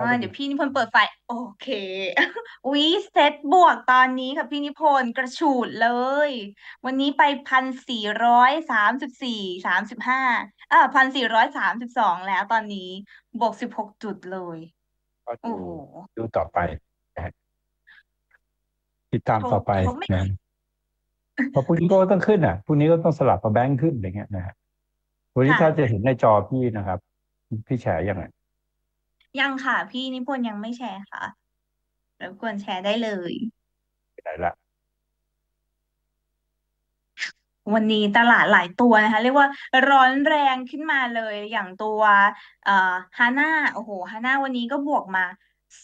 อ่าเข้าไปดูเดี๋ยวพี่นิพนธ์เปิดไฟโอเคอุ๊ยเซ็ตบวกตอนนี้ค่ะพี่นิพนธ์กระฉูดเลย วันนี้ไปพันสี่ร้อยสามสิบสี่สามสิบห้าอ่าพันสี่ร้อยสามสิบสองแล้วตอนนี้บวกสิบหกจุดเลย ก็ดูโอ้โหดูต่อไปนะฮะติดตามเขาต่อไปเขาไม่ นะเพราะพรุ่งนี้ก็ต้องขึ้นอะพรุ่งนี้ก็ต้องสลับกับแบงค์ขึ้นอย่างเงี้ยนะฮะวันนี้ถ้าจะค่ะเห็นในจอพี่นะครับ พี่แชร์ยังไง ยังค่ะ พี่นิพนธ์ยังไม่แชร์ค่ะรบกวนแชร์ได้เลย ไปไหนละวันนี้ตลาดหลายตัวนะคะ เรียกว่าร้อนแรงขึ้นมาเลยอย่างตัวเอ่อฮาน่าโอ้โหฮาน่าวันนี้ก็บวกมา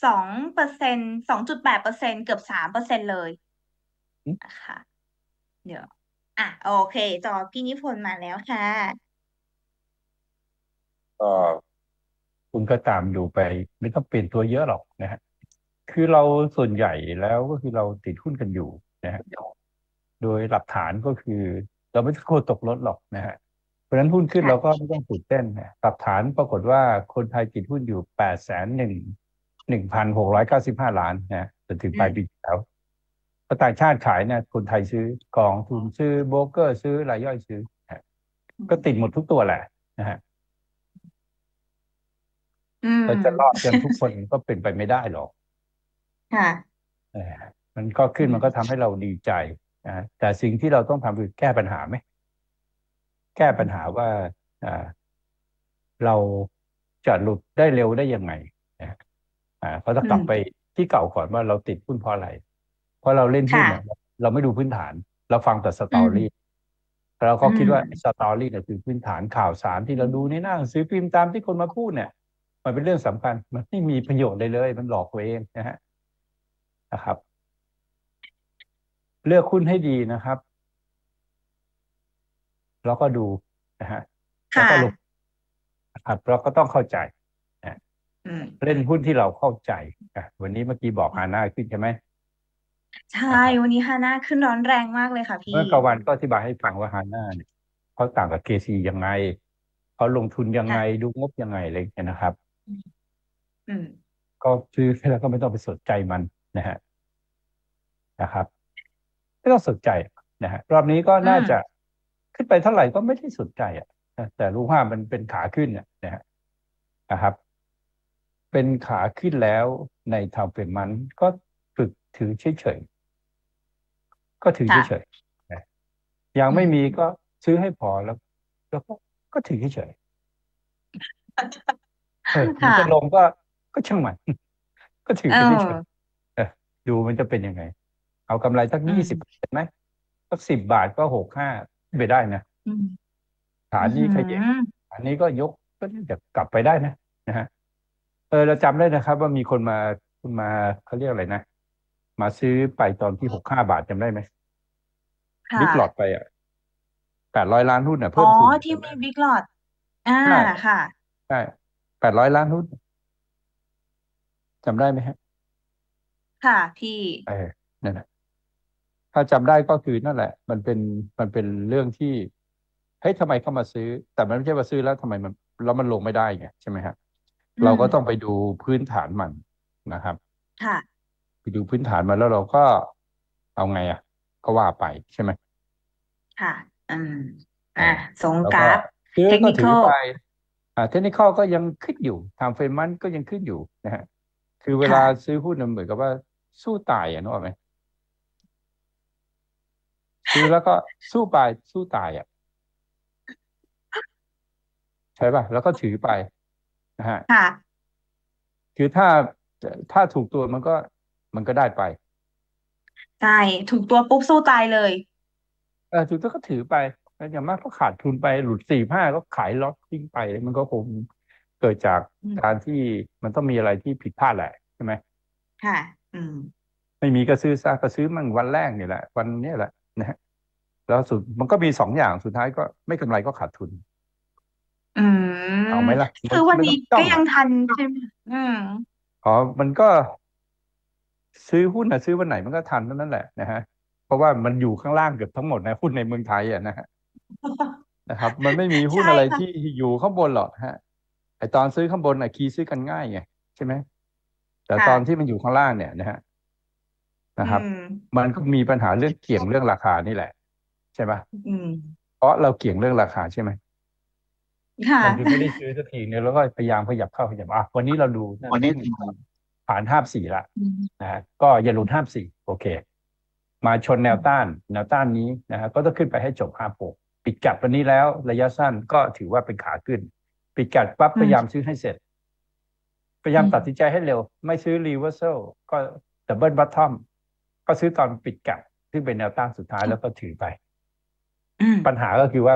สองเปอร์เซ็นต์สองจุดแปดเปอร์เซ็นต์เกือบสามเปอร์เซ็นต์เลยอืมนะคะเดี๋ยว อะ โอเค จอพี่นิพนธ์มาแล้วค่ะก็ คุณก็ตามดูไป ไม่ต้องเปลี่ยนตัวเยอะหรอกนะฮะคือเราส่วนใหญ่แล้วก็คือเราติดหุ้นกันอยู่นะฮะโดยหลักฐานก็คือ เราไม่ต้องกลัวตกรถหรอกนะฮะเพราะฉะนั้นหุ้นขึ้นเราก็ค่ะไม่ต้องตื่นเต้นนะหลักฐานปรากฏว่าคนไทยติดหุ้นอยู่แปดแสนหนึ่งหนึ่งพันหกร้อยเก้าสิบห้าล้านนะจนถึงปลายปีอืมที่แล้วพอต่างชาติขายเนี่ยคนไทยซื้อกองทุนซื้อโบรกเกอร์ซื้อรายย่อยซื้อนะฮะก็ติดหมดทุกตัวแหละนะฮะอืม เราจะรอดกันทุกคนก็เป็นไปไม่ได้หรอกค่ะเออมันก็ขึ้นมันก็ทำให้เราดีใจนะฮะแต่สิ่งที่เราต้องทำคือแก้ปัญหาไหมแก้ปัญหาว่าอ่าเราจะหลุดได้เร็วได้ยังไงนะอ่าเขาจะอืมกลับไปที่เก่าก่อนว่าเราติดหุ้นเพราะอะไร เพราะเราเล่นหุ้นเนี่ยค่ะเราไม่ดูพื้นฐาน เราฟังแต่สอืมตอรี่เราอืก็คิดว่าสมตอรี่เนี่ยคือพื้นฐานข่าวสารที่เราดูในหน้าหนังสือพิมพ์ตามที่คนมาพูดเนี่ย มันเป็นเรื่องสำคัญ มันไม่มีประโยชน์เลยเลย มันหลอกตัวเองนะฮะนะครับ เลือกหุ้นให้ดีนะครับ แล้วก็ดูนะฮะแล้วค่ะก็ลงนะครับเราก็ต้องเข้าใจนะอืมเล่นหุ้นที่เราเข้าใจอะวันนี้เมื่อกี้บอกฮาน่าขึ้นใช่ไหมใช่นะครับวันนี้ฮาน่าขึ้นร้อนแรงมากเลยค่ะพี่เมื่อกลางวันก็อธิบายให้ฟังว่าฮาน่าเนี่ยเขาต่างกับเคซียังไงเขาลงทุนยังไงค่ะดูงบยังไงอะไรอย่างเงี้ยนะครับอืมอืม ก็ซื้อแล้วก็ไม่ต้องไปสนใจมันนะฮะนะครับ ไม่ต้องสนใจนะฮะรอบนี้ก็อืมน่าจะขึ้นไปเท่าไหร่ก็ไม่ได้สนใจอะนะแต่รู้ว่ามันเป็นขาขึ้นเนี่ยนะฮะนะครับ เป็นขาขึ้นแล้วในทางเป็นมันก็ฝึกถือเฉยๆก็ถือเฉยค่ะๆนะยังอืมไม่มีก็ซื้อให้พอแล้ว แล้วก็ก็ถือเฉยๆเออ มันจะลงค่ะก็ก็ช่างมันก็ถือเอไปเฉยอๆเออดูมันจะเป็นยังไง เอากำไรสักอืยี่สิบมเปอร์เซ็นต์ไหมสักสิบบาทก็หกห้าไปได้นะอืมฐาอืนนี้ขยับมฐานนี้ก็ยกก็จะกลับไปได้นะนะฮะเออเราจำได้นะครับ ว่ามีคนมาคุณมาเขาเรียกอะไรนะมาซื้อไปตอนที่หกห้าบาทจำได้ไหมบิ๊กหลอดค่ะไปอะแปดร้อยล้านหุ้นอะอ๋อเพิ่มทุนที่มีจำได้ไหมบิ๊กหลอดอ่าใช่ค่ะใช่ แปดร้อยล้านหุ้นจำได้ไหมฮะ ค่ะพี่ เออนั่นแหละถ้าจำได้ก็คือนั่นแหละ มันเป็นมันเป็นเรื่องที่เฮ้ยทำไมเข้ามาซื้อ แต่มันไม่ใช่ว่าซื้อแล้วทำไมมันแล้วมันลงไม่ได้ไงใช่ไหมฮะอืม เราก็ต้องไปดูพื้นฐานมันนะครับ ค่ะ ไปดูพื้นฐานมันแล้วเราก็เอาไงอะ ก็ว่าไปใช่ไหม ค่ะ อืมเอออะส่งแล้วก็กราฟซื้อเทคนิคอลก็ถือไปอ่า เทคนิคอลก็ยังขึ้นอยู่ไทม์เฟรมมันก็ยังขึ้นอยู่นะฮะคือเวลาค่ะซื้อหุ้นน่ะเหมือนกับว่าสู้ตายอะนึกออกไหมซื้อแล้วก็สู้ไปสู้ตายอะใช่ป่ะแล้วก็ถือไปนะฮะค่ะคือถ้าถ้าถูกตัวมันก็มันก็ได้ไปใช่ถูกตัวปุ๊บสู้ตายเลย เออถูกตัวก็ถือไปแล้ว อย่างมากก็ขาดทุนไปหลุดสี่ห้าก็ขายล็อตทิ้งไป มันก็คงเกิดจากอืมการที่มันต้องมีอะไรที่ผิดพลาดแหละใช่ไหมค่ะ อืม ไม่มีก็ซื้อซะก็ซื้อมั่งวันแรกนี่แหละ วันเนี้ยแหละนะฮะแล้วสุดมันก็มีสองอย่างสุดท้ายก็ไม่กำไรก็ขาดทุน อืมเอาไหมล่ะมันคือวันนี้ไม่ต้องจ้ก็องอะยังทันใช่ไหมอืมอ๋อมันก็ ซื้อหุ้นนะซื้อวันไหนมันก็ทันเท่านั้นแหละนะฮะเพราะว่ามันอยู่ข้างล่างเกือบทั้งหมดนะหุ้นในเมืองไทยอะนะฮะ นะครับ มันไม่มีหุ้นใช่อะไรที่ค่ะอยู่ข้างบนหรอกฮะไอตอนซื้อข้างบนอะคีย์ซื้อกันง่ายไงใช่ไหมแต่ค่ะตอนที่มันอยู่ข้างล่างเนี่ยนะฮะนะครับอืมมันก็มีปัญหาเรื่องเกี่ยงเรื่องราคานี่แหละ ใช่ปะอืมเพราะเราเกี่ยงเรื่องราคาใช่ไหมค่ะมันคือไม่ได้ซื้อสักทีเนี่ยแล้วก็พยายามขยับเข้าขยับอะวันนี้เราดูะวันนี้ผ่านห้าสี่ละอืมนะฮะก็อย่าหลุดห้าสี่โอเค มาชนแนวต้าน แนวต้านนี้นะฮะก็ต้องขึ้นไปให้จบห้าหก ปิดกัดวันนี้แล้ว ระยะสั้นก็ถือว่าเป็นขาขึ้น ปิดกัดปั๊บอืมพยายามซื้อให้เสร็จ พยายามอืมตัดสินใจให้เร็ว ไม่ซื้อรีเวอร์ซลก็ดับเบิลบัตทอมก็ซื้อตอนปิดกัดซึ่งเป็นแนวต้านสุดท้ายแล้วก็ถือไปอืมปัญหาก็คือว่า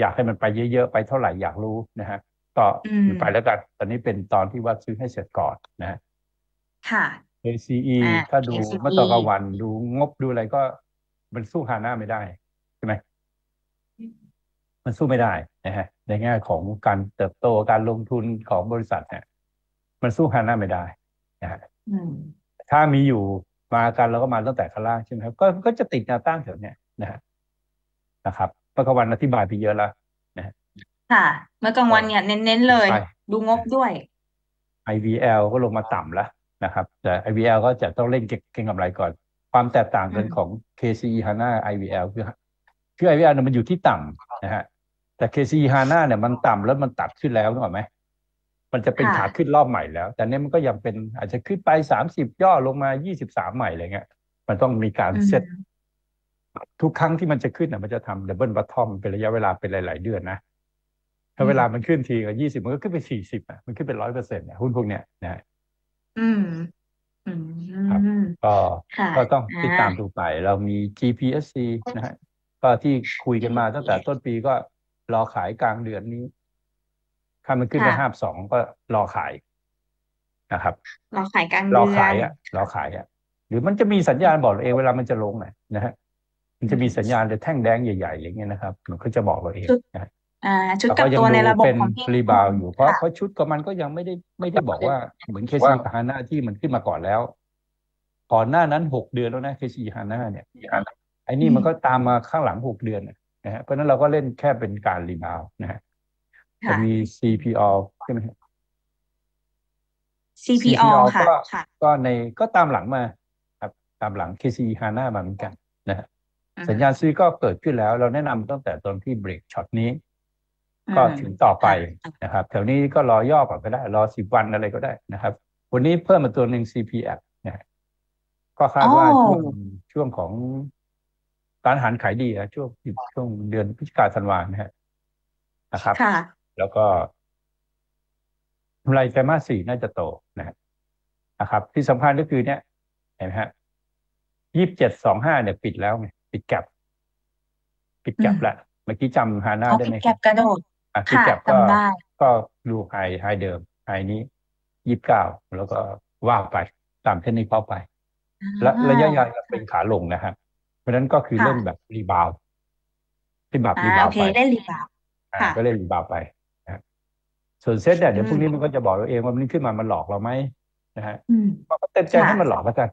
อยากให้มันไปเยอะๆ ไปเท่าไหร่อยากรู้นะฮะก็อืมไปแล้วกัน ตอนนี้เป็นตอนที่ว่าซื้อให้เสร็จก่อนนะฮะค่ะ ACE อ่าถ้าดู ACE เมื่อตอนกลางวันดูงบดูอะไรก็มันสู้ฮาน่าไม่ได้ ใช่ไหม มันสู้ไม่ได้นะฮะในแง่ของการเติบโตการลงทุนของบริษัทเนี่ยมันสู้ฮาน่าไม่ได้นะฮะอืมถ้ามีอยู่มากันเราก็มาตั้งแต่ข้างล่างใช่ไหมครับก็ก็จะติดแนวต้านแถวเนี้ยนะฮะนะครับเมื่อกลางวันอธิบายไปเยอะแล้วค่ะ เมื่อกลางวันเนี่ยเน้นๆเลยใช่ดูงบด้วย IVL ก็ลงมาต่ำแล้วนะครับ แต่ IVL ก็จะต้องเล่นเก็งเก็งกำไรก่อน ความแตกต่างกันอืมของ KCE HANA IVL คือคือ IVL เนี่ยมันอยู่ที่ต่ำนะฮะ แต่ KCE HANA เนี่ยมันต่ำแล้วมันตัดขึ้นแล้วนึกออกไหมมันจะเป็นขาขึ้นรอบใหม่แล้ว แต่เนี้มันก็ยังเป็นอาจจะขึ้นไปสามสิบย่อลงมายี่สิบสามใหม่อะไรเงี้ย มันต้องมีการอืมเซตทุกครั้งที่มันจะขึ้นน่ะมันจะทำดับเบิลบัตทอมเป็นระยะเวลาเป็นหลาย ๆ เดือนนะถ้าเวลามันขึ้นทีก็ยี่สิบมันก็ขึ้นไปสี่สิบอะมันขึ้นเป็นร้อยเปอร์เซ็นต์เนี่ยหุ้นพวกเนี้ยนะอืมอืครับมก็ค่ะก็ต้องอ่าติดตามดูไป เรามี GPSC นะฮะก็ที่คุยกันมาตั้งแต่ต้นปีก็ รอขายกลางเดือนนี้ ถ้ามันขึ้นไปค่ะห้าสองก็รอขายนะครับเราขายกลางรเดืออนขายอะรอขายอะ หรือมันจะมีสัญญาณบอกเราเองเวลามันจะลงน่ะนะฮะมันจะมีสัญญาณเลยแท่งแดงใหญ่ๆอะไรเงี้ยนะครับ มันก็จะบอกเราเองนะฮะอ่าชุดแล้วกัก็บยังตัวในดูระบบเป็นของพี่รีบาวอยู่เพราะค่ะเพราะชุดกับมันก็ยังไม่ได้ไม่ได้บอกว่าเหมือนเคซีฮาน่าที่มันขึ้นมาก่อนแล้วก่อนหน้านั้นหกเดือนแล้วนะเคซีฮาน่าเนี่ยไอ้นี่มันก็ตามมาข้างหลังหกเดือน น่ะนะฮะเพราะฉะนั้นเราก็เล่นแค่เป็นการรีบาวนะฮะจะค่ะมี CPO ใช่ไหมฮะ CPO ค่ะก็ค่ะก็ในก็ตามหลังมาครับตามหลัง KC HANA มาเหมือนกันนะฮะอืมสัญญาณซื้อก็เกิดขึ้นแล้ว เราแนะนำตั้งแต่ตอนที่เบรกช็อตนี้อืมก็ถึงต่อไปค่ะนะครับ แถวนี้ก็รอย่อก่อนก็ได้ รอสิบวันอะไรก็ได้นะครับ วันนี้เพิ่มมาตัวหนึ่ง CPF นะฮะก็คาดว่าอ๋อช่วงช่วงของ ร้านอาหารขายดีนะช่วงช่วงเดือนพฤศจิกาธันวานะฮะนะครับ ค่ะ แล้วก็กำไรไตรมาสสี่น่าจะโตนะฮะนะครับ ที่สำคัญก็คือเนี่ยเห็นไหมฮะยี่สิบเจ็ดสองห้าเนี่ยปิดแล้วไงปิดแก็บปิดแก็บอืมแล้วเมื่อกี้จำฮาน่าเอาได้ปิไหดมแก็บกระโดดอะปิดค่ะแก็บก็จำได้ ก็ดูไฮไฮเดิมไฮนี้ยี่สิบเก้าแล้วก็ว่าไปตามเทคนิคเข้าไป และระยะยาวจะเป็นขาลงนะครับเพ ราะฉะนั้นก็คือค่ะเล่นแบบรีบาวด์รีบาวด์อ่ารีบาวโอด์เคไปได้รีบาวด์อ่า ค่ะ ก็เล่นรีบาวด์ไปนะครับส่วนเซ็ตเนี่ยเดี๋ยวอืมพรุ่งนี้มันก็จะบอกเราเองว่ามันขึ้นมามันหลอกเราไหมนะฮะอืมก็เต็มใจค่ะ ให้มันหลอกแล้วกัน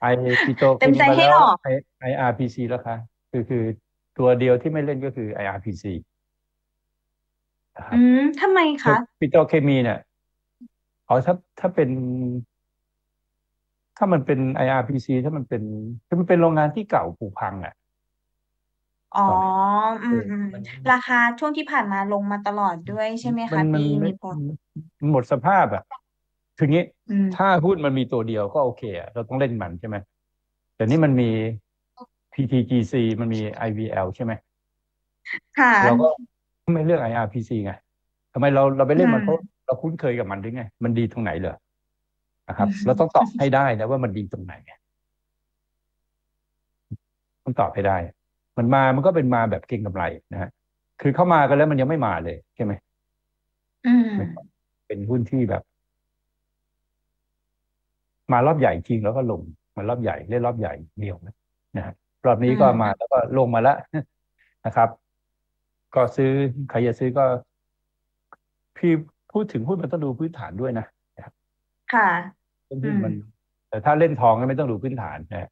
ไอปิโตเต็มใจให้หลอกไอไออาร์พีซีแล้วค่ะคือคือตัวเดียวที่ไม่เล่นก็คือไออาร์พีซีนะครับอืมทำไมคะปิโตรเคมีเนี่ยอ๋อถ้าถ้าเป็น ถ้ามันเป็น IRPC ถ้ามันเป็นถ้ามันเป็นโรงงานที่เก่าผุพังอะอ๋อตอนนี้อืมอืมมันราคาช่วงที่ผ่านมาลงมาตลอดด้วยใช่ไหมมัคะนมันพี่ไม่นิพนธ์มันหมดสภาพอะคืองี้อืม ถ้าหุ้นมันมีตัวเดียวก็โอเคอะเราต้องเล่นมันใช่ไหมแต่นี่มันมี PTGC มันมี IVL ใช่ไหม ค่ะ เราก็ไม่เลือก IRPC ไงทำไมเราเราไปเล่นมันอืมเพราะเราคุ้นเคยกับมันหรือไง มันดีตรงไหนเหรอ นะครับอืมเราต้องตอบให้ได้นะว่ามันดีตรงไหนต้องตอบให้ได้ มันมามันก็เป็นมาแบบเก็งกำไรนะฮะคือเข้ามากันแล้วมันยังไม่มาเลยใช่ไหมอืมเป็นหุ้นที่แบบ มารอบใหญ่จริงแล้วก็ลงมารอบใหญ่เล่นรอบใหญ่เดียวนะนะฮะรอบนี้ก็อืมมาแล้วก็ลงมาแล้วนะครับ ก็ซื้อใครจะซื้อก็พี่พูดถึงหุ้นมันต้องดูพื้นฐานด้วยนะค่ะ หุ้นอืมมัน แต่ถ้าเล่นทองก็ไม่ต้องดูพื้นฐานนะฮะ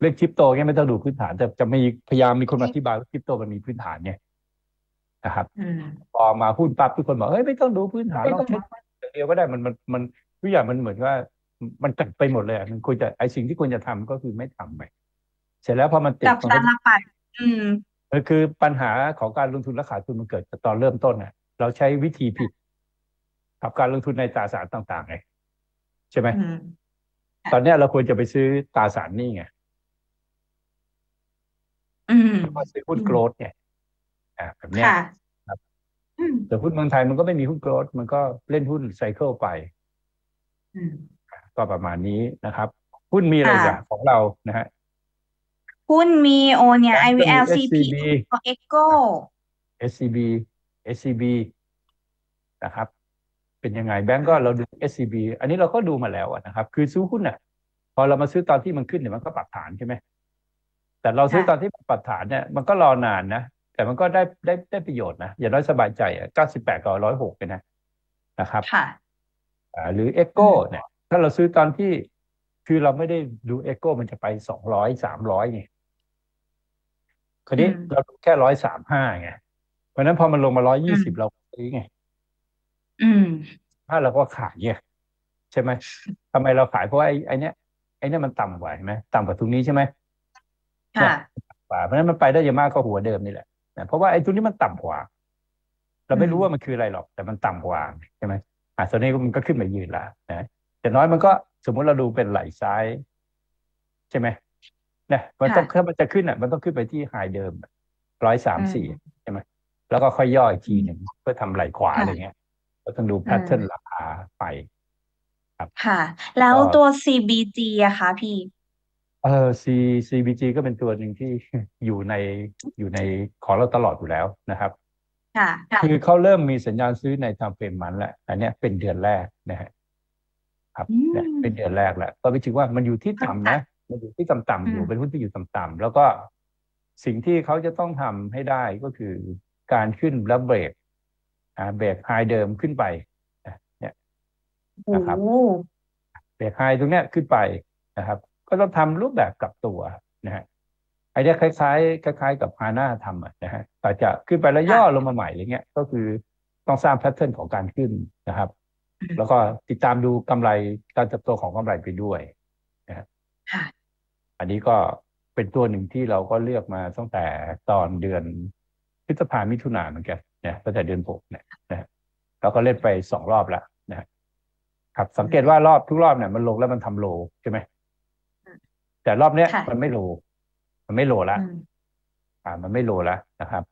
เล่นคริปโตก็ไม่ต้องดูพื้นฐาน แต่จะมีพยายามมีคนมาอธิบายว่าคริปโตมันมีพื้นฐานไงนะครับอืมพอมาหุ้นปั๊บทุกคนบอกเฮ้ยไม่ต้องดูพื้นฐานไม่เราต้องเช็คอย่างเดียวก็ได้มันมันมันทุกอย่างมันเหมือนว่ามันจัดไปหมดเลยอะมันควรจะไอสิ่งที่ควรจะทำก็คือไม่ทำไปเสร็จแล้วพอมันติดกับมันสาก็รพัดอืมเออคือปัญหาของการลงทุนและขาดทุนมันเกิดจากตอนเริ่มต้นน่ะ เราใช้วิธีผิดกับการลงทุนในตราสารต่างๆไง ใช่ไหมอืมตอนเนี้ยเราควรจะไปซื้อตราสารหนี้ไงอืมแล้วก็ซื้อหุ้นอืมโกลดไงอ่าแบบเนี้ยค่ะครับอืมแต่หุ้นเมืองไทยมันก็ไม่มีหุ้นโกลดมันก็เล่นหุ้นไซเคิลไปอืมก็ประมาณนี้นะครับ หุ้นมีอะไรค่ะอย่างของเรานะฮะหุ้นมีโอเนี่ยแบงก์ก็มี IVL SCB CP ก็ Echo SCB SCB นะครับ เป็นยังไงแบงก์ก็เราดู SCB อันนี้เราก็ดูมาแล้วอะนะครับ คือซื้อหุ้นอะ พอเรามาซื้อตอนที่มันขึ้นเนี่ยมันก็ปรับฐานใช่ไหมแต่เราซื้อค่ะตอนที่มันปรับฐานเนี่ยมันก็รอนานนะแต่มันก็ได้ได้ได้ประโยชน์นะอย่างน้อยสบายใจอะ98กับ106เลยนะนะครับค่ะอ่าหรือ Echo เนี่ยถ้าเราซื้อตอนที่คือเราไม่ได้ดู Echo มันจะไป200 300ไงคราวนี้อืมเราดูแค่135ไงเพราะฉะนั้นพอมันลงมา120เราซื้อไง อืมถ้าเราก็ขายไงใช่ไหมทำไมเราขายเพราะว่าไอ้ไอ้เนี้ยไอ้เนี้ยมันต่ำกว่าเห็นไหมต่ำกว่าตรงนี้ใช่ไหมค่ะกว่าเพราะฉะนั้นมันไปได้อยังมากก็หัวเดิมนี่แหละนะเพราะว่าไอ้ตัวนี้มันต่ำกว่า เราไม่รู้ว่ามันคืออะไรหรอก แต่มันต่ำกว่าใช่ไหมอะตอนนี้มันก็ขึ้นมายืนละนะแต่น้อยมันก็สมมุติเราดูเป็นไหลซ้าย ใช่ไหมเนี่ยมันต้องถ้ามันจะขึ้นอะ มันต้องขึ้นไปที่ไฮเดิมร้อยสามสี่ใช่ไหมแล้วก็ค่อยย่ออีกทีหนึ่งเพื่อทำไหลขวาค่ะอะไรเงี้ย ก็ต้องดูแพทเทิร์นราคาไปค่ะ แล้วก็ ตัว CBG อะคะพี่ เออ C CBG ก็เป็นตัวหนึ่งที่ อยู่ในอยู่ในของเราตลอดอยู่แล้วนะครับ ค่ะ คือเขาเริ่มมีสัญญาณซื้อในทางเฟรมมันแล้วอันเนี้ยเป็นเดือนแรกนะฮะครับอืมเนี่ยเป็นเดือนแรกแล้วก็ไปถึงว่ามันอยู่ที่ต่ำนะ มันอยู่ที่ต่ำๆอยู่อืมเป็นหุ้นที่อยู่ต่ำๆแล้วก็สิ่งที่เขาจะต้องทำให้ได้ก็คือการขึ้นแล้วเบรกอ่า เบรกไฮเดิมขึ้นไปนะเนี่ยโอ้นะครับโหเบรกไฮตรงเนี้ยขึ้นไปนะครับ ก็ต้องทำรูปแบบกลับตัวนะฮะไอเนี้ยคล้ายๆคล้าย ๆ กับฮาน่าทำอะนะฮะอาจจะขึ้นไปแล้วย่อลงมาใหม่อะไรเงี้ย ก็คือต้องสร้างแพทเทิร์นของการขึ้นนะครับ แล้วก็ติดตามดูกำไรการเติบโตของกำไรไปด้วยค่ะอันนี้ก็เป็นตัวหนึ่งที่เราก็เลือกมาตั้งแต่ตอนเดือนพฤษภามิถุนาเหมือนกันเนี่ยตั้งแต่เดือนหกเนี่ยนะฮะเราก็เล่นไปสองรอบแล้วนะฮะครับสังเกตว่ารอบทุกรอบเนี่ยมันลงแล้วมันทำโลใช่ไหมแต่รอบเนี้ยค่ะมันไม่โล มันไม่โลละอืมอ่า มันไม่โลละนะครับ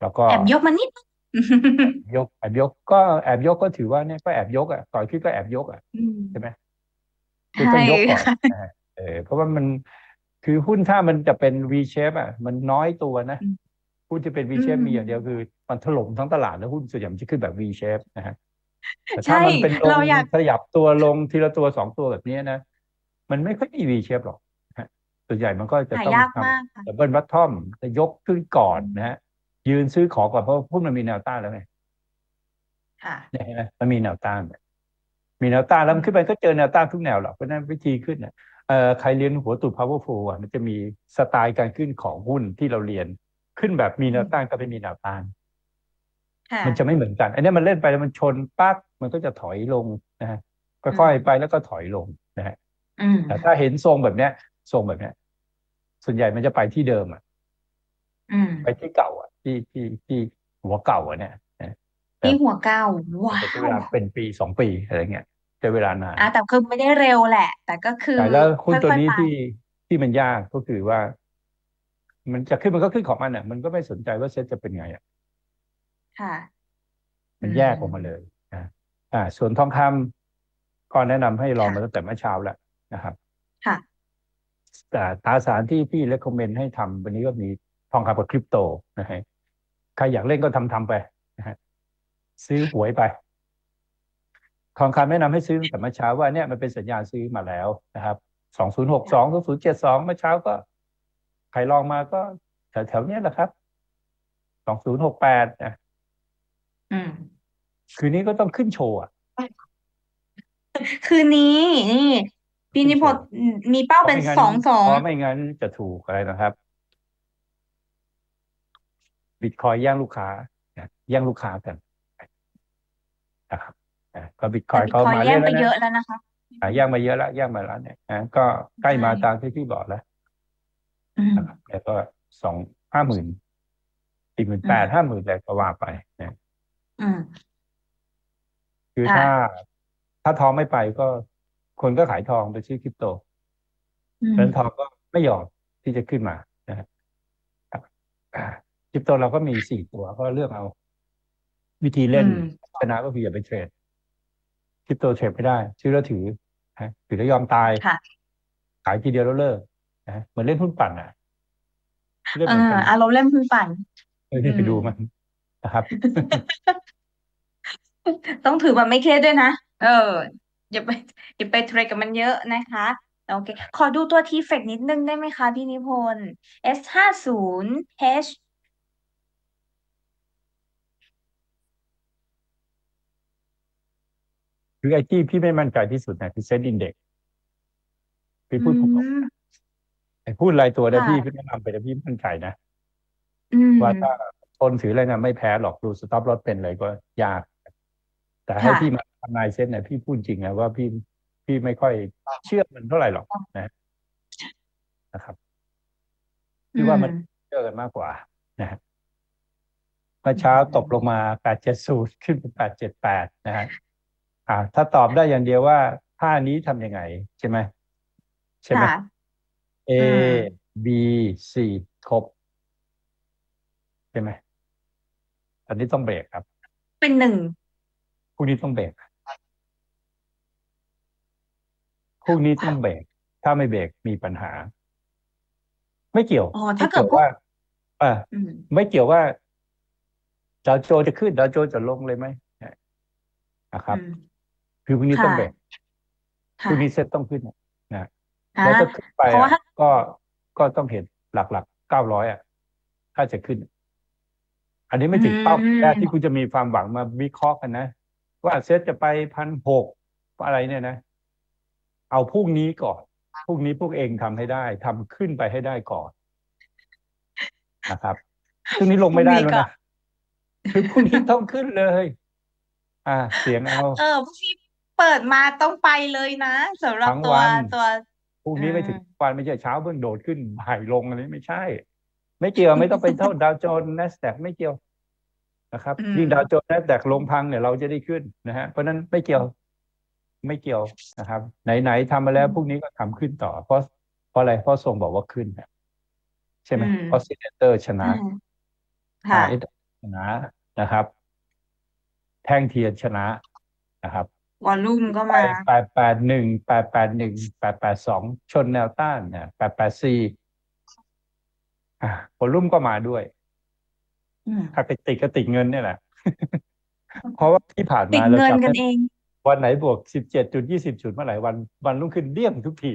แล้วก็แอบยกมานิดยกแอบยกก็แอบยกก็ถือว่าเนี่ยก็แอบยกอะก่อนขึ้นก็แอบยกอะอืมใช่ไหมคือต้องยกก่อนใช่ค่ะนะฮะเออเพราะว่ามันคือหุ้นถ้ามันจะเป็น V shape อะ มันน้อยตัวนะอืม หุ้นจะเป็น V อื shape มมีอย่างเดียวคือ มันถล่มทั้งตลาดแล้วหุ้นส่วนใหญ่มันจะขึ้นแบบ V shape นะฮะแต่ใช่ถ้ามันเป็นลเรางอยากขยับตัวลงทีละตัวสองตัวแบบนี้นะ มันไม่ค่อยมี V shape หรอกนะฮะส่วนใหญ่มันก็จะหาต้องยากทำมากค่ะดับเบิลวัตทอมจะยกขึ้นก่อนนะฮะยืนซื้อของก่อนเพราะหุ้นมันมีแนวต้านแล้วไงค่ะเนี่ยเห็นไหมมันมีแนวต้าน มีแนวต้านแล้วมันขึ้นไปก็เจอแนวต้านทุกแนวหรอกเพราะฉะนั้นวิธีขึ้นเนี่ยเอ่อใครเรียนหัวตูด powerful อะมันจะมีสไตล์การขึ้นของหุ้นที่เราเรียน ขึ้นแบบมีแนวต้านก็ไม่มีแนวต้านค่ะมันจะไม่เหมือนกัน อันเนี้ยมันเล่นไปแล้วมันชนปั๊บมันก็จะถอยลงนะฮะค่อยๆไปแล้วก็ถอยลงนะฮะอืมแต่ถ้าเห็นทรงแบบเนี้ย ทรงแบบเนี้ย ส่วนใหญ่มันจะไปที่เดิมอะอืมไปที่เก่าอะ ที่ที่ที่หัวเก่าอะเนี่ยนะที่หัวเก้าว้าแต่ใช้เวลาวเป็นปีสองปีอะไรเงี้ยใช้เวลานานอะแต่คือไม่ได้เร็วแหละ แต่ก็คือแต่แล้วหุ้นตัวค่อยนี้ๆไปที่ที่มันยากก็คือว่า มันจะขึ้นมันก็ขึ้นของมันอะ มันก็ไม่สนใจว่าเซ็ตจะเป็นไงอะค่ะมันแยกออกมาเลยนะอ่า ส่วนทองคำก็แนะนำให้ลองมาตั้งแต่เมื่อเช้าแล้วนะครับ ค่ะแต่ตราสารที่พี่เลคคอมเมนต์ให้ทำวันนี้ก็มีทองคำกับคริปโตนะฮะใครอยากเล่นก็ทำทำไปนะฮะซื้อหวยไปทองคำแนะนำให้ซื้อตั้งแต่เมื่อเช้าว่าเนี่ยมันเป็นสัญญาณซื้อมาแล้วนะครับสองศูนย์หกสองศูนย์เจ็ดสองเมื่อเช้าก็ ใครลองมาก็แถวแถวๆเนี้ยแหละครับสองศูนย์หกแปดนะอืมคืนนี้ก็ต้องขึ้นโชว์อะ คืนนี้นี่พี่นิพนธ์มีเป้าเป็นพระไม่งั้สองสองเพราะไม่งั้นจะถูกอะไรนะครับบิตคอยแย่งลูกค้านะแย่งลูกค้ากันนะครับอะก็บิตคแต่อยบิตเขาคอยมาแย่เรื่อยงๆไปแล้วเยนะอะแล้วนะคะอะแย่งมาเยอะแล้วแย่งมาแล้วเนี่ยนะก็ใกล้มาใช่ตามที่พี่บอกแล้วอืม นะครับแล้วก็สองห้าหมื่นสี่หมื่นอืแปมดห้าหมื่นอะไรก็ว่าไปนะอืมคือค่ะถ้าถ้าทองไม่ไปก็คนก็ขายทองไปซื้อคริปโตอืเพมราะฉะนั้นทองก็ไม่ยอมที่จะขึ้นมานะครับอ่าคริปโตเราก็มีสี่ตัวก็เลือกเอา วิธีอืเล่นมชนะก็คืออย่าไปเทรดคริปโตเทรดไม่ได้ซื้อแล้วถือนะถือแล้วยอมตายค่ะขายทีเดียวแล้วเลิก นะเหมือนเล่นหุ้นปั่นอะเล่นเอเหมือนอกันอารมณ์เล่นพื้นปั่นเอออืนี่ไปมดูมันนะครับ ต้องถือแบบไม่เครียดด้วยนะเอออย่าไปอย่าไปเทรดกับมันเยอะนะคะโอเค ขอดูตัวทีเฟกนิดนึงได้ไหมคะพี่นิพนธ์ S ห้าศูนย์ H คือไอ้ที่พี่ไม่มั่นใจที่สุดนะคือเซ็นดินเด็กพี่อืพูดตรงมๆ ไอ้พูดรายตัวนะค่ะ พี่พี่แนะนำไปนะพี่มั่นใจนะ อืม ว่าถ้าทนถืออะไรนะไม่แพ้หรอกดูสต็อปลอสเป็นอะไรก็ยาก แต่ให้ค่ะ พี่มาทำนายเซ็ตเนี่ยพี่พูดจริงนะว่าพี่พี่ไม่ค่อยเชื่อมันเท่าไหร่หรอกนะนะครับอืพี่ว่ามันมเชื่อกันมากกว่านะฮะเมื่อเช้าตกลงมาแปดเจ็ดศูนย์ขึ้นเป็นแปดเจ็ดแปดนะฮะอ่า ถ้าตอบได้อย่างเดียวว่าท่านี้ทำยังไง ใช่ไหมใช่ไหมค่ะ A อืม B C ครบ ใช่ไหมตอนนี้ต้องเบรกครับเป็นหนึ่งพรุ่งนี้ต้องเบรกพรุ่งนี้ต้องเบรกถ้าไม่เบรกมีปัญหา ไม่เกี่ยวอ๋อไม่ถ้าเกิเกี่ดยวพวกว่าอ่าอืม ไม่เกี่ยวว่าดาวโจนส์จะขึ้นดาวโจนส์จะลงเลยไหมนะครับอืมคือพรุ่งนี้ต้องค่ะเบรกพค่ะรุ่งนี้เซ็ตต้องขึ้นนะอ่าแล้วถ้าขึ้นไปเพราะว่าอะ ก็ก็ต้องเห็นหลักๆเก้าร้อยอะ ถ้าจะขึ้น อันนี้ไม่ถึงเป้าอืมแรกที่คุณจะมีความหวังมาวิเคราะห์กันนะ ว่าเซ็ตจะไปพันหกอะไรเนี่ยนะ เอาพรุ่งนี้ก่อนพรุ่งนี้พวกเองทำให้ได้ทำขึ้นไปให้ได้ก่อนนะครับพรุ่งนี้ลงไม่ได้แล้วนะคือพรุ่งนี้ต้องขึ้นเลย อ่า เสียงเอา เออพวกนี้เปิดมาต้องไปเลยนะสำหรับทั้งตัววันตัว พรุ่งนี้ไม่ถึงอืมวันไม่ใช่เช้าเพิ่งโดดขึ้นบ่ายลงอะไรไม่ใช่ ไม่เกี่ยวไม่ต้องไปเท่าดาวโจนส์นสแ a กไม่เกี่ยวนะครับอืมยิ่งดาวโจนส์นสแ a กลงพังเนี่ยเราจะได้ขึ้นนะฮะเพราะฉะนั้นไม่เกี่ยวไม่เกี่ยวนะครับ ไหนๆทำมาแล้วพรุ่งนี้ก็ทำขึ้นต่อ เพราะเพราะอะไรเพราะทรงบอกว่าขึ้นนะใช่ไหมอืมเพราะซีเนเตอร์ชนะอืมค่ะ RS ชนะนะครับ แท่งเทียนชนะนะครับ วอลลุ่มก็ไปมา แปดแปดหนึ่งแปดแปดหนึ่งแปดแปดสองชนแนวต้านเนี่ยแปดแปดสี่อะผลรุ่มก็มาด้วยอืมถ้าไปติดก็ติดเงินเนี่ยแหละ เพราะว่าที่ผ่านติดมาเราเงินจำกันได้เอง วันไหนบวกสิบเจ็ดจุดยี่สิบจุดเมื่อไหร่วันวันรุ่งขึ้นเดี่ยงทุกที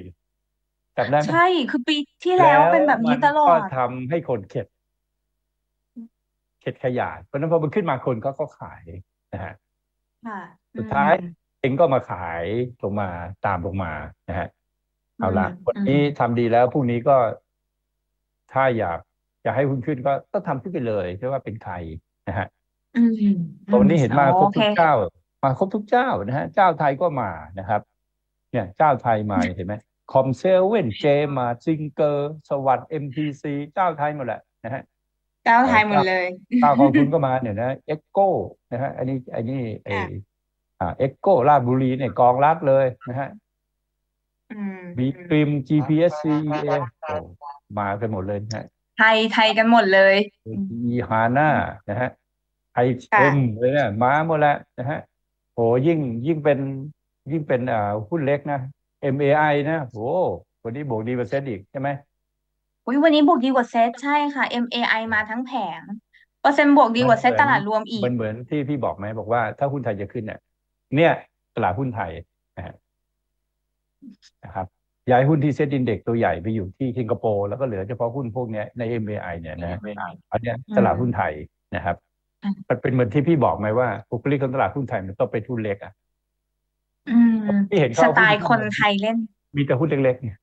จำได้ไหมใช่คือปีที่แล้วเป็นแบบนี้ตลอก็ด ทำให้คนเข็ด เข็ดขยาดเพราะฉะนั้นพอมันขึ้นมาคนก็ก็ขายนะฮะ ค่ะ สุดท้าย อืมเอ งก็มาขายลงมาตามลงมานะฮะเอาละอืมวันนี้ทำดีแล้วพรุ่งนี้ก็ถ้าอยากอยากให้หุ้นขึ้นก็ต้องทำขึ้นไปเลยไม่ว่าเป็นใครนะฮะอืมอืมวันนี้เห็นมาครบโอเคทุกเจ้า มาครบทุกเจ้านะฮะเจ้าไทยก็มานะครับ เนี่ยเจ้าไทยมาเห็นไหมคอมเซเว่นเจมาซิงเกอร์ สวัสด์เอ็มทีซีเจ้าไทยหมดแหละนะฮะเจ้าไทยหมดเลยเจ้าของคุณก็มาเนี่ยนะเอ็กโก้นะฮะอันนี้อันนี้ไอค่ะ อ่าเอ็กโก้ราชบุรีเนี่ยกองรัฐเลยนะฮะอืมบีคริม GPS CEA โอ้มากันหมดเลยนะฮะไทยไทยกันหมดเลยอีฮาน่านะฮะไอค่ะเอ็มเลยเนี่ยมาหมดแล้วนะฮะโหยิ่งยิ่งเป็นยิ่งเป็นอ่าหุ้นเล็กนะ MAI นะโหวันนี้บวกดีเปอร์เซ็นต์อีกใช่ไหมอุ๊ยวันนี้บวกดีกว่าเซตใช่ค่ะ MAI มาทั้งแผงเปอร์เซ็นต์บวกดีกว่าเซตตลาดรวมอีกมันเหมือนที่พี่บอกไหมบอกว่าถ้าหุ้นไทยจะขึ้นเนี่ย เนี่ยตลาดหุ้นไทยนะฮะนะครับ ย้ายหุ้นที่เซ็ตอินเด็กตัวใหญ่ไปอยู่ที่สิงคโปร์แล้วก็เหลือเฉพาะหุ้นพวกเนี้ยใน MAI เนี่ยนะฮะอันเนี้ยอืมตลาดหุ้นไทยนะครับอืมมันเป็นเหมือนที่พี่บอกไหมว่าบุคลิกของตลาดหุ้นไทยมันต้องเป็นหุ้นเล็กอะอืมที่เห็นสเขาเอาไตหุ้นล์คนไทยเล่น มีแต่หุ้นเล็กๆเนี่ย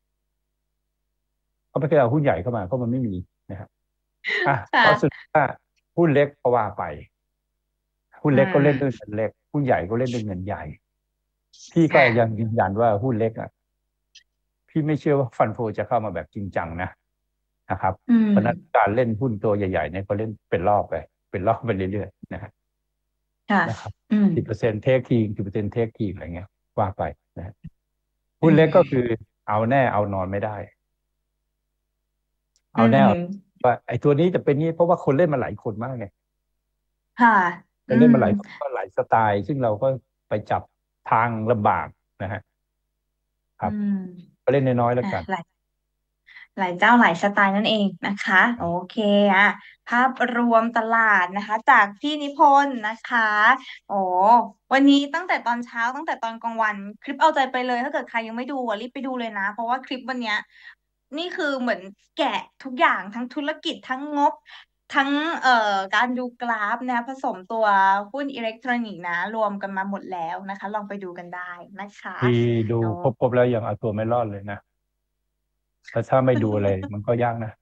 เขาไม่เคยเอาหุ้นใหญ่เข้ามาเพราะมันไม่มีนะครับอะค่ะเพราะสุดว่าหุ้นเล็กก็ว่าไป หุ้นเล็กก็เล่นด้วยอืมเงินเล็ก หุ้นใหญ่ก็เล่นด้วยเงินใหญ่ พี่ก็อะยังยืนยันว่าหุ้นเล็กอะพี่ไม่เชื่อว่าฟันโฟจะเข้ามาแบบจริงจังนะนะครับอืมเพราะฉะนั้นการเล่นหุ้นตัวใหญ่ๆเนี่ยก็เล่นเป็นรอบไป เป็นรอบไปเรื่อยๆนะฮะค่ะนะครับอืมสิบเปอร์เซ็นต์เทคทีสิบเปอร์เซ็นต์เทคทีอะไรเงี้ยว่าไปนะฮะหุ้นเล็กก็คือเอาแน่เอานอนไม่ได้ เอาแน่เอาอืมว่าไอ้ตัวนี้จะเป็นนี้เพราะว่าคนเล่นมาหลายคนมากไงค่ะคนเล่นมาหลายอืคนก็หลาย สไตล์ ซึ่งเราก็ไปจับทางลำบากนะฮะครับอืมก็เล่นน้อยๆแล้วอะกัน หลายหลายเจ้าหลายสไตล์นั่นเองนะคะโอเคอะภาพรวมตลาดนะคะ จากพี่นิพนธ์นะคะโอ้วันนี้ตั้งแต่ตอนเช้าตั้งแต่ตอนกลางวัน คลิปเอาใจไปเลย ถ้าเกิดใครยังไม่ดูอะรีบไปดูเลยนะ เพราะว่าคลิปวันเนี้ยนี่คือเหมือนแกะทุกอย่างทั้งธุรกิจทั้งงบ ทั้ง เอ่อ การดูกราฟนะผสมตัวหุ้นอิเล็กทรอนิกส์นะ รวมกันมาหมดแล้วนะคะ ลองไปดูกันได้นะคะที่ดูโอ้ครบๆแล้วยังเอาตัวไม่รอดเลยนะแต่ถ้าไม่ดูอะไร มันก็ยากนะ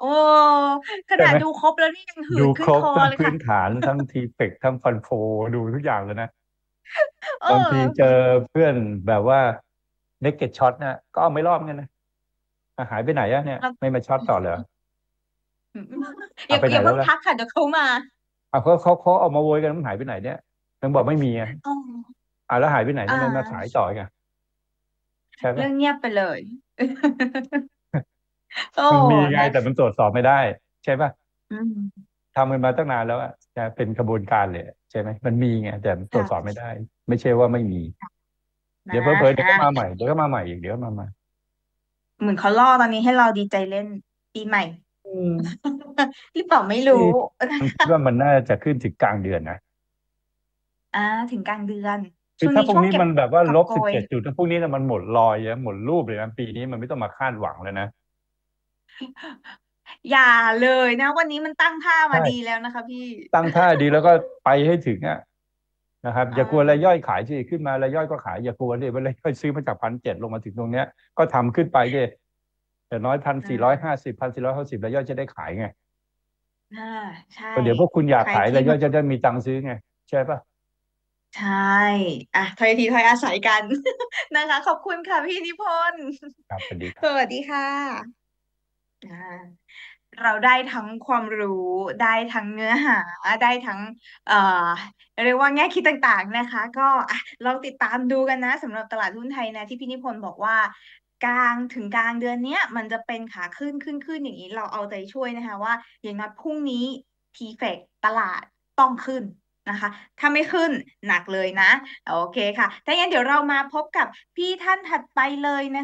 โอ้ ขใช่นาดไหม ดูครบแล้วนี่ยังหืดูดคขึ้นรบคอทั้งเลยพื้ค่ะ นฐานทั้งทีเฟกทั้งฟันโฟดูทุกอย่างเลยนะ เอบางอทีเจอเพื่อนแบบว่าเนกเก็ตช็อตนะก็เอาไม่รอดเหมือนกันนะอะหายไปไหนอะเนี่ย แล้วไม่มาช็อตต่อเหรอ อย่าเอาไปไหนอย่าเพิ่งแล้วล่ะทักค่ะเดี๋ยวเขามาอะเขาเขาเขาเอามาโวยกันมันหายไปไหนเนี่ยมันบอกไม่มีอะอ๋ออะแล้วหายไปไหนอ่าทำไมมาขายต่ออีกันใช่ปะเรื่องเงียบไปเลยโอ้มันมีไงนะแต่มันตรวจสอบไม่ได้ ใช่ปะอืมทำกันมาตั้งนานแล้วอะจะเป็นกระบวนการเลยใช่ไหมมันมีไงแต่มันตรวจสอบไม่ได้ ไม่ใช่ว่าไม่มี เดี๋ยวนะเผลอๆเดี๋ยวก็อะมาใหม่เดี๋ยวก็มาใหม่อีกเดี๋ยวก็มาใหม่เหมือนเขาล่อตอนนี้ให้เราดีใจเล่นปีใหม่ อืม หรือเปล่าไม่รู้นะมันคิดว่ามันน่าจะขึ้นถึงกลางเดือนนะ อ่า ถึงกลางเดือน คือช่วงถ้านี้พวกช่วงนี้เก็บมันแบบว่ากอบลบโกสิบย เจ็ดจุดถ้าพวกนี้นะมันหมดลอยนะหมดรูปเลยนะปีนี้มันไม่ต้องมาคาดหวังเลยนะ อย่าเลยนะ วันนี้มันตั้งท่ามาใช่ ดีแล้วนะคะพี่ ตั้งท่าดีแล้วก็ไปให้ถึงอะนะครับอย่ากลัวอ่ารายย่อยขายสิขึ้นมารายย่อยก็ขายอย่ากลัวเลยว่ารายย่อยซื้อมาจากพันเจ็ดลงมาถึงตรงเนี้ย ก็ทำขึ้นไปดิ แต่น้อยพันสี่ร้อยห้าสิบพันสี่ร้อยห้าสิบรายย่อยจะได้ขายไงอ่าใช่ก็เดี๋ยวพวกคุณอยากใครขายที่รายย่อยจะได้มีตังค์ซื้อไง ใช่ปะใช่อะถอยทีถอยอาศัยกัน นะคะ ขอบคุณค่ะพี่นิพนธ์ครับสวัสดีครับสวัสดีค่ะอ่าเราได้ทั้งความรู้ได้ทั้งเนื้อหาได้ทั้ง เอ่อเรียกว่าแง่คิดต่างๆนะคะ ก็อะลองติดตามดูกันนะสำหรับตลาดหุ้นไทยนะที่พี่นิพนธ์บอกว่า กลางถึงกลางเดือนเนี้ย มันจะเป็นขาขึ้นขึ้นขึ้นอย่างนี้ เราเอาใจช่วยนะคะว่า อย่างน้อยพรุ่งนี้ทีเฟกตลาดต้องขึ้นนะคะ ถ้าไม่ขึ้นหนักเลยนะ โอเคค่ะถ้างั้นเดี๋ยวเรามาพบกับพี่ท่านถัดไปเลยนะคะ